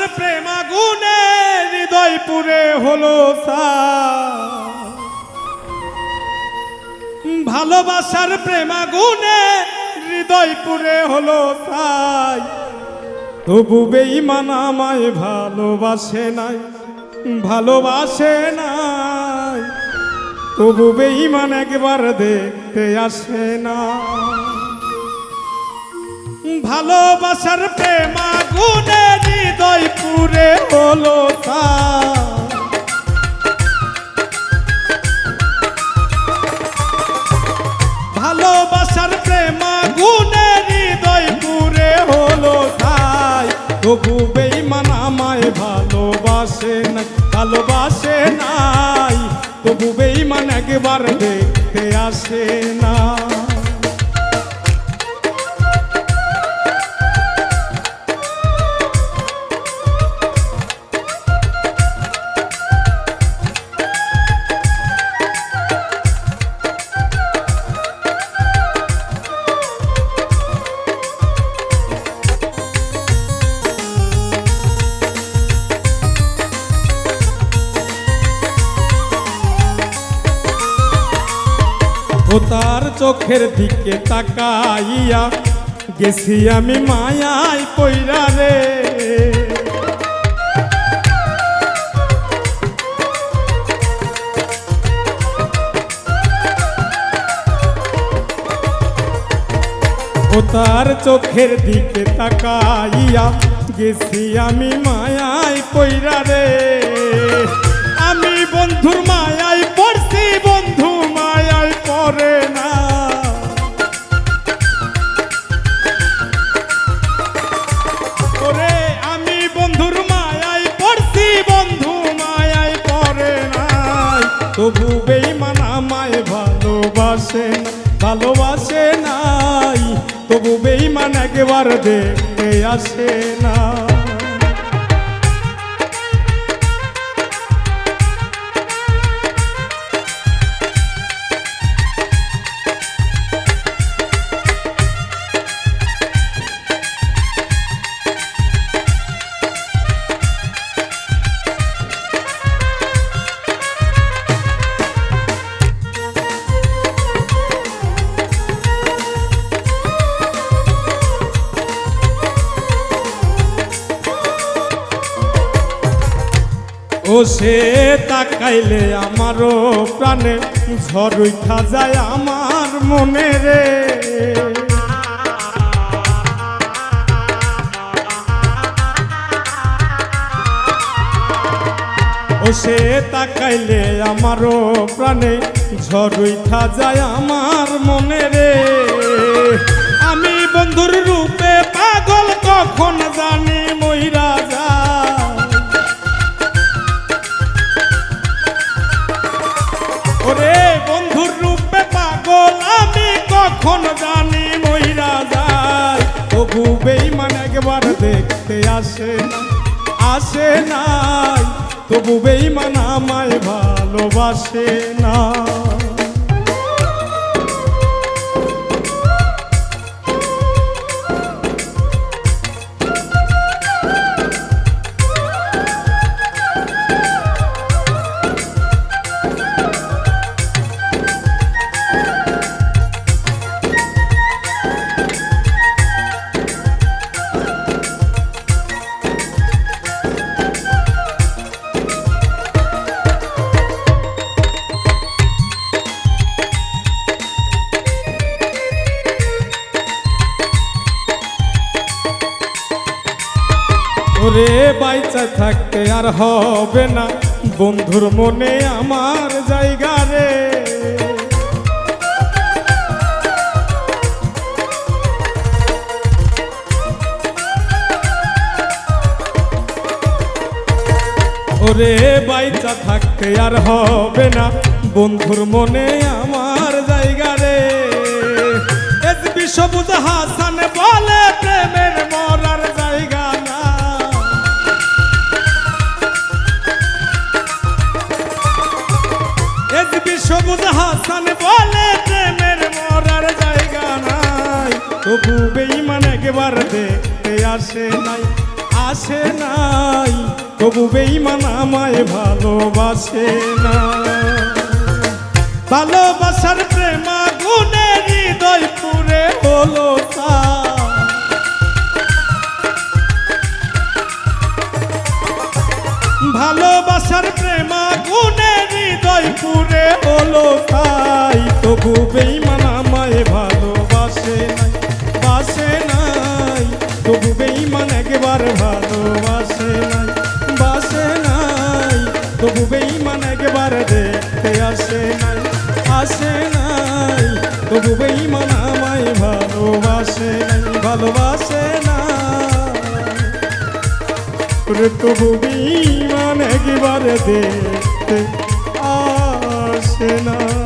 ভালোবাসার প্রেম আগুনে হৃদয় পুরে হলো। ভালোবাসার প্রেম আগুনে হৃদয় পুরে হলো তাই তবু বেঈমান আমায় ভালোবাসে নাই ভালোবাসে নাই। তবু বেঈমান একবার দেখতে আসে না। ভালোবাসার প্রেম আগুনে হৃদয় পুরে হলো ভালোবাসার প্রেম গুণে হৃদয় হলো তাই। তবু বেইমান আমায় ভালোবাসে না ভালোবাসে নাই। তবু বেইমান একবার দেখতে আসে না। ও তার চোখের দিকে তাকাইয়া গেছি আমি মায়ায় পইরা রে। ও তার চোখের দিকে তাকাইয়া গেছি আমি মায়ায় পইরা রে। আমি বন্ধুর মায়ায় তবু বেইমান আমায় ভালোবাসে ভালোবাসে নাই। তবু বেইমান একবার দেখতে আসে না। ও সে তাকাইলে আমারও প্রাণে, ঝড় উঠা যায় আমার মনে রে। ও সে তাকাইলে আমারও প্রাণে, ঝড় উঠা যায় আমার মনে রে। দেখতে আসে না আসে নাই তবু বেইমান আমায় ভালোবাসে না। ওরে বাইচা থাকতে আর হবে না। বন্ধুর মনে আমার জায়গা রে। ওরে বাইচা থাকতে আর হবে না। বন্ধুর মনে আমার জায়গা রে। সবুজ হাসান বলে প্রেমের এসবি হাসান বলে, প্রেমের মরার জায়গা নাই। তবু বেইমান একবার দেখতে আসে নাই আসে নাই। তবু বেইমান আমায় ভালোবাসে না। ভালোবাসার প্রেমা গুণে হলো তাই তবু বেইমান আমায় ভালোবাসে নাই, বাসে নাই। তবু বেইমান একবার ভালোবাসে নাই, বাসে নাই। তবু বেইমান একবার দেখতে আসে নাই আসে নাই। তবু বেইমান আমায় ভালোবাসে নাই, ভালোবাসে না তবু বিমান একবার দেখতে আসে না